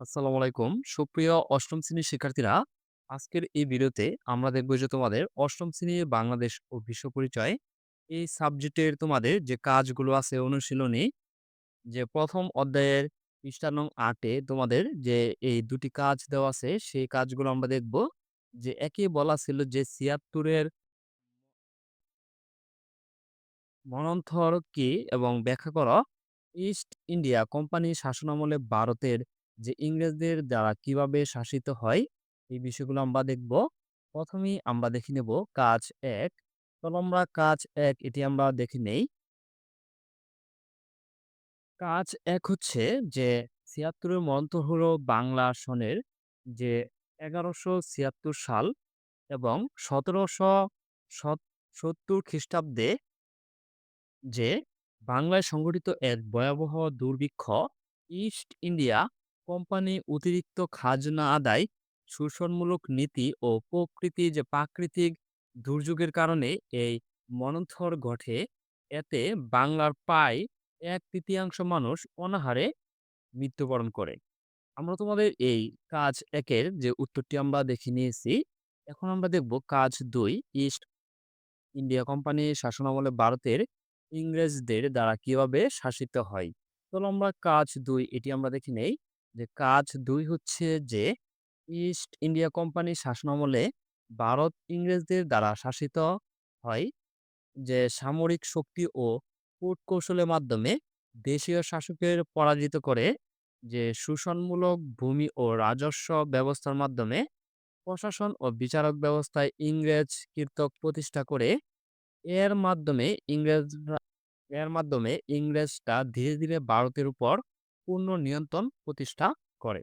আসসালামু আলাইকুম। সুপ্রিয় অষ্টম শ্রেণির শিক্ষার্থীরা, আজকের এই ভিডিওতে আমরা দেখব যে তোমাদের অষ্টম শ্রেণির বাংলাদেশ ও বিশ্ব পরিচয় এই সাবজেক্টের তোমাদের যে কাজগুলো আছে অনুশীলনী যে প্রথম অধ্যায়ের পৃষ্ঠা নং ৮ এ তোমাদের যে এই দুটি কাজ দেওয়া আছে সেই কাজগুলো আমরা দেখব। যে একে বলা ছিল যে ছিয়াত্তরের মনন্থর কি এবং ব্যাখ্যা করো। ইস্ট ইন্ডিয়া কোম্পানি শাসনামলে ভারতের যে ইংরেজদের দ্বারা কীভাবে শাসিত হয়, এই বিষয়গুলো আমরা দেখব। ১ম এই আমরা দেখে নেব কাজ এক চলো আমরা কাজ এক এটি আমরা দেখে নেই। কাজ ১ হচ্ছে যে ৭৬ এর মন্বন্তর হলো বাংলা সনের যে ১১৭৬ সাল এবং ১৭৭০ খ্রিস্টাব্দে যে বাংলায় সংঘটিত এক ভয়াবহ দুর্ভিক্ষ ইস্ট ইন্ডিয়া কোম্পানি অতিরিক্ত খাজনা আদায়, শোষণমূলক নীতি ও প্রকৃতি যে প্রাকৃতিক দুর্যোগের কারণে এই মন্বন্তর ঘটে। এতে বাংলার প্রায় ১/৩ মানুষ অনাহারে মৃত্যুবরণ করে। আমরা তোমাদের এই কাজ একের যে উত্তরটি আমরা দেখে নিয়েছি। এখন আমরা দেখব কাজ দুই ইস্ট ইন্ডিয়া কোম্পানি শাসনামলে ভারতের ইংরেজদের দ্বারা কীভাবে শাসিত হয়। চলো আমরা কাজ দুই এটি আমরা দেখে নেই। যে কাজ দুই হচ্ছে যে ইস্ট ইন্ডিয়া কোম্পানি শাসনামলে ভারত ইংরেজদের দ্বারা শাসিত হয়। যে সামরিক শক্তি ও কূটকৌশলের মাধ্যমে দেশীয় শাসকের পরাজিত করে যে শোষণমূলক ভূমি ও রাজস্ব ব্যবস্থার মাধ্যমে প্রশাসন ও বিচারক ব্যবস্থায় ইংরেজ কীর্তক প্রতিষ্ঠা করে এর মাধ্যমে ইংরেজরা এর মাধ্যমে ইংরেজরা ধীরে, ধীরে ভারতের উপর পূর্ণ নিয়ন্ত্রণ প্রতিষ্ঠা করে।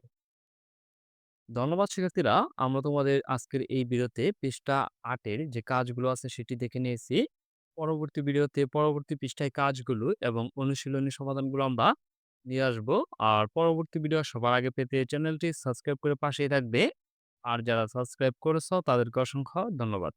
ধন্যবাদ শিক্ষার্থীরা। আমরা তোমাদের আজকের এই ভিডিওতে পৃষ্ঠা ৮ এর যে কাজগুলো আছে সেটি দেখে নিয়েছি। পরবর্তী ভিডিওতে পরবর্তী পৃষ্ঠায় কাজগুলো এবং অনুশীলনী সমাধানগুলো আমরা নিয়ে আসব। আর পরবর্তী ভিডিও সবার আগে পেতে চ্যানেলটি সাবস্ক্রাইব করে পাশেই থাকবে। আর যারা সাবস্ক্রাইব করেছ তাদেরকে অসংখ্য ধন্যবাদ।